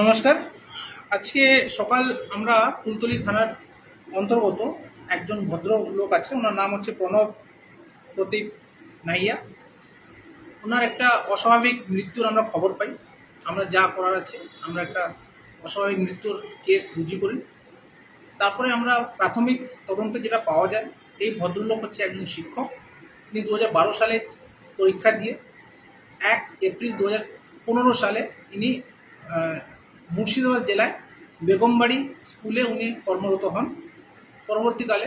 নমস্কার। আজকে সকাল আমরা কুলতলি থানার অন্তর্গত একজন ভদ্র লোক আছে, ওনার নাম হচ্ছে প্রণব প্রদীপ নাইয়া ওনার একটা অস্বাভাবিক মৃত্যুর আমরা খবর পাই। আমরা যা করার আছে, আমরা একটা অস্বাভাবিক মৃত্যুর কেস রুজু করি। তারপরে আমরা প্রাথমিক তদন্তে যেটা পাওয়া যায়, এই ভদ্রলোক হচ্ছে একজন শিক্ষক। তিনি দু সালে পরীক্ষা দিয়ে এক এপ্রিল দু সালে ইনি মুর্শিদাবাদ জেলায় বেগমবাড়ি স্কুলে উনি কর্মরত হন। পরবর্তীকালে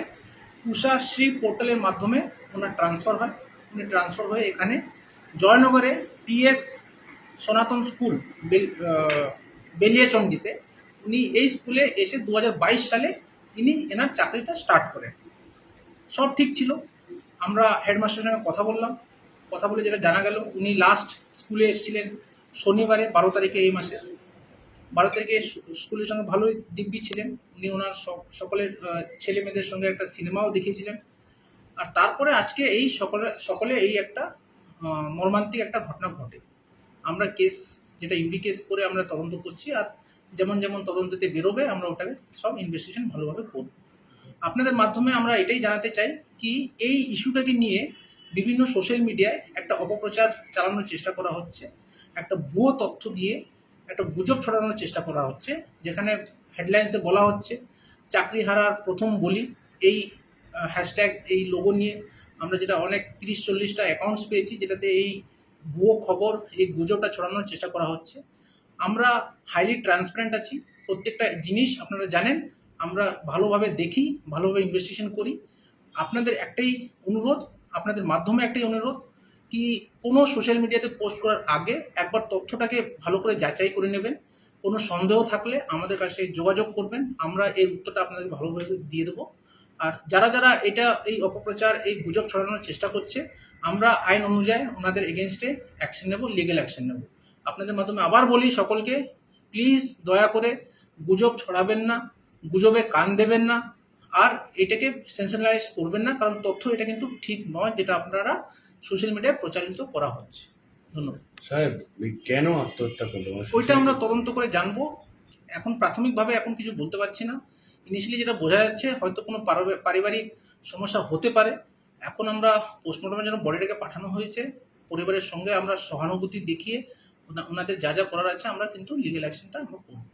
উষাশ্রী পোর্টালের মাধ্যমে ওনার ট্রান্সফার হয়। উনি ট্রান্সফার হয়ে এখানে জয়নগরে টিএস সনাতন স্কুল বেলিয়াচন্ডিতে উনি এই স্কুলে এসে দু হাজার বাইশ সালে ইনি এনার চাকরিটা স্টার্ট করেন। সব ঠিক ছিল। আমরা হেডমাস্টারের সঙ্গে কথা বললাম। কথা বলে যেটা জানা গেল, উনি লাস্ট স্কুলে এসেছিলেন। শনিবারে বারো তারিখে এই মাসে। বারো তারিখে স্কুলের সঙ্গে ভালোই দিব্যি ছিলেন। উনি ওনার সকলের ছেলে মেয়েদের সঙ্গে একটা সিনেমাও দেখিয়েছিলেন। আর তারপরে আজকে এই সকলে সকলে এই একটা মর্মান্তিক একটা ঘটনা ঘটে। আমরা কেস, যেটা ইউডি কেস করে আমরা তদন্ত করছি আর যেমন যেমন তদন্ততে বেরোবে, আমরা ওটাকে সব ইনভেস্টিগেশন ভালোভাবে করব। আপনাদের মাধ্যমে আমরা এটাই জানাতে চাই কি এই ইস্যুটাকে নিয়ে বিভিন্ন সোশ্যাল মিডিয়ায় একটা অপপ্রচার চালানোর চেষ্টা করা হচ্ছে। একটা ভুয়ো তথ্য দিয়ে একটা গুজব ছড়ানোর চেষ্টা করা হচ্ছে, যেখানে হেডলাইন্সে বলা হচ্ছে, চাকরি হারার প্রথম বলি, এই হ্যাশট্যাগ এই লোগো নিয়ে আমরা যেটা অনেক তিরিশ, চল্লিশটা অ্যাকাউন্টস পেয়েছি, যেটাতে এই ভুয়ো খবর, এই গুজবটা ছড়ানোর চেষ্টা করা হচ্ছে। আমরা হাইলি ট্রান্সপারেন্ট আছি, প্রত্যেকটা জিনিস আপনারা জানেন, আমরা ভালোভাবে দেখি, ভালোভাবে ইনভেস্টিগেশন করি। আপনাদের একটাই অনুরোধ, আপনাদের মাধ্যমে একটাই অনুরোধ কি কোনো সোশ্যাল মিডিয়াতে পোস্ট করার আগে একবার তথ্যটাকে ভালো করে যাচাই করে নেবেন। কোনো সন্দেহ থাকলে আমাদের কাছে যোগাযোগ করবেন। আমরা এই উত্তরটা আপনাদের ভালোভাবে দিয়ে দেবো। আর যারা যারা এটা, এই অপপ্রচার, এই গুজব ছড়ানোর চেষ্টা করছে, আমরা আইন অনুযায়ী ওনাদের এগেনস্টে অ্যাকশন নেব লিগেল অ্যাকশন নেব। আপনাদের মাধ্যমে আবার বলি সকলকে প্লিজ দয়া করে গুজব ছড়াবেন না, গুজবে কান দেবেন না। আর এটাকে সেন্সেশনালাইজ করবেন না, কারণ তথ্য এটা কিন্তু ঠিক নয়, যেটা আপনারা সোশ্যাল মিডিয়ায় প্রচারিত করা হচ্ছে। ধন্যবাদ। ওই কেন আত্মহত্যা করল ওইটা আমরা তদন্ত করে জানব। এখন প্রাথমিকভাবে এখন কিছু বলতে পারছি না। ইনিশিয়ালি যেটা বোঝা যাচ্ছে হয়তো কোনো পারিবারিক সমস্যা হতে পারে। এখন আমরা পোস্টমর্টমের জন্য বডিটাকে পাঠানো হয়েছে। পরিবারের সঙ্গে আমরা সহানুভূতি দেখিয়ে ওনা- ওনাদের যা যা করার আছে আমরা কিন্তু লিগেল অ্যাকশনটা আমরা করব।